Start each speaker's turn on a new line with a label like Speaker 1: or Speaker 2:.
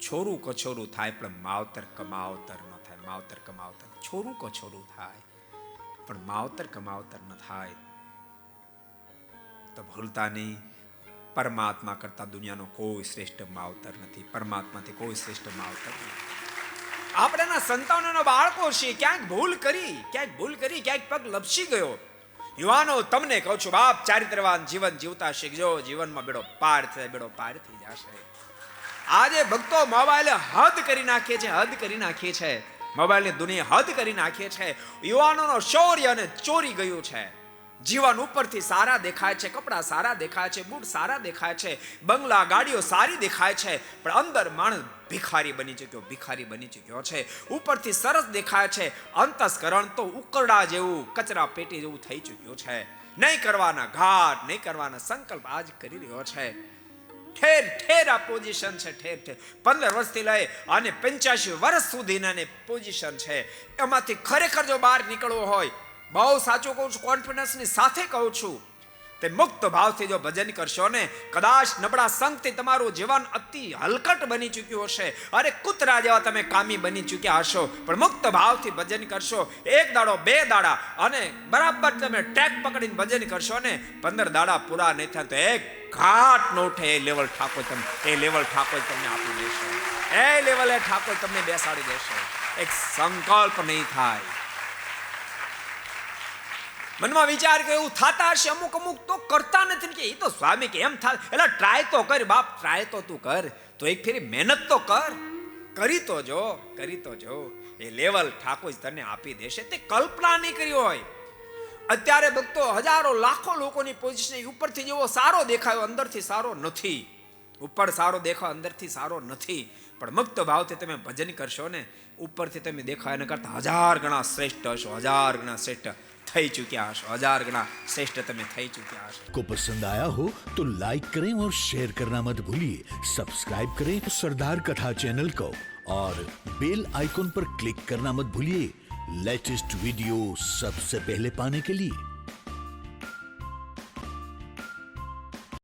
Speaker 1: છોરું કછોરું થાય પણ માવતર કમાવતર ન થાય માવતર કમાવતર છોરું કછોરું થાય પણ માવતર કમાવતર ન થાય તો ભૂલતા નહીં પરમાત્મા કરતા દુનિયાનો કોઈ શ્રેષ્ઠ માવતર નથી પરમાત્માથી કોઈ શ્રેષ્ઠ માવતર નથી આપણેના સંતાનોના બાળકો છે ક્યાંક ભૂલ કરી ક્યાંક ભૂલ કરી ક્યાંક પગ લપસી ગયો યુવાનો, તમને કહું છું, બાપ ચારિત્રવાન જીવન જીવતા શીખજો. જીવનમાં બેડો પાર થાય, બેડો પાર થઈ જશે. આજે ભક્તો મોબાઈલ હદ કરી નાખીએ છે, હદ કરી નાખીએ છે. મોબાઈલની દુનિયા હદ કરી નાખીએ છે. યુવાનોનો શૌર્ય અને ચોરી ગયું છે. જીવન ઉપરથી સારા દેખાય છે, કપડાં સારા દેખાય છે, બૂટ સારા દેખાય છે, બંગલા, ગાડીઓ સારી દેખાય છે, પણ અંદર માણસ ભિખારી બની ચૂક્યો, ભિખારી બની ચૂક્યો છે. ઉપરથી સરસ દેખાય છે, અંતસ્કરણ તો ઉકરડા જેવું, કચરા પેટી જેવું થઈ ચૂક્યું છે. નહીં કરવાના ઘાટ, નહીં કરવાના સંકલ્પ આજ કરી રહ્યો છે. ઠેર ઠેર આ પોઝિશન છે, ઠેર ઠેર. પંદર વર્ષથી લઈ અને પંચ્યાસી વર્ષ સુધીના પોઝિશન છે. એમાંથી ખરેખર જો બહાર નીકળવું હોય બહુ સાચું કહું છું કોન્ફિડન્સની સાથે કહું છું. તે મુક્ત ભાવથી જો ભજન કરશો ને, કદાચ નબળા સંગથી તમારું જીવન અતિ હલકટ બની ચૂક્યું હશે. અરે, કૂતરા જેવા તમે કામી બની ચૂક્યા હશો. પણ મુક્ત ભાવથી ભજન કરશો, એક દાડો, બે દાડા, અને બરાબર તમે ટેક પકડીને ભજન કરશો ને, પંદર દાડા પૂરા નહીં થાય તો એક ઘાટ ન ઉઠે. એ લેવલ ઠાકોર તમે, એ લેવલ ઠાકોર તમને આપી દેશે. એ લેવલે ઠાકોર તમને બેસાડી દેશે. એક સંકલ્પ નહીં થાય. મનમાં વિચાર કે એવું થતા હશે? અમુક અમુક તો કરતા નથી. કે એ તો સ્વામી કે એમ થાય એટલે ટ્રાય તો કર બાપ ટ્રાય તો તું કર. તો એક ફેરી મહેનત તો કર. કરી તો જો, કરી તો જો. એ લેવલ ઠાકોર તને આપી દેશે. તે કલ્પના નહીં કરી હોય. અત્યારે ભક્તો હજારો, લાખો લોકોની પોઝિશન ઉપરથી જેવો સારો દેખાયો, અંદરથી સારો નથી. ઉપર સારો દેખાવ અંદરથી સારો નથી. પણ મુક્ત ભાવથી તમે ભજન કરશો ને, ઉપરથી તમે દેખાય એના કરતા હજાર ગણા શ્રેષ્ઠ હશો, હજાર ગણા શ્રેષ્ઠ. થઈ ચૂક્યા હશો હજાર ગણા શ્રેષ્ઠ તમે થઈ ચૂક્યા હશો
Speaker 2: को पसंद आया हो तो लाइक करें और शेयर करना मत भूलिए सब्सक्राइब करें सरदार कथा चैनल को और बेल आइकॉन पर क्लिक करना मत भूलिए लेटेस्ट वीडियो सबसे पहले पाने के लिए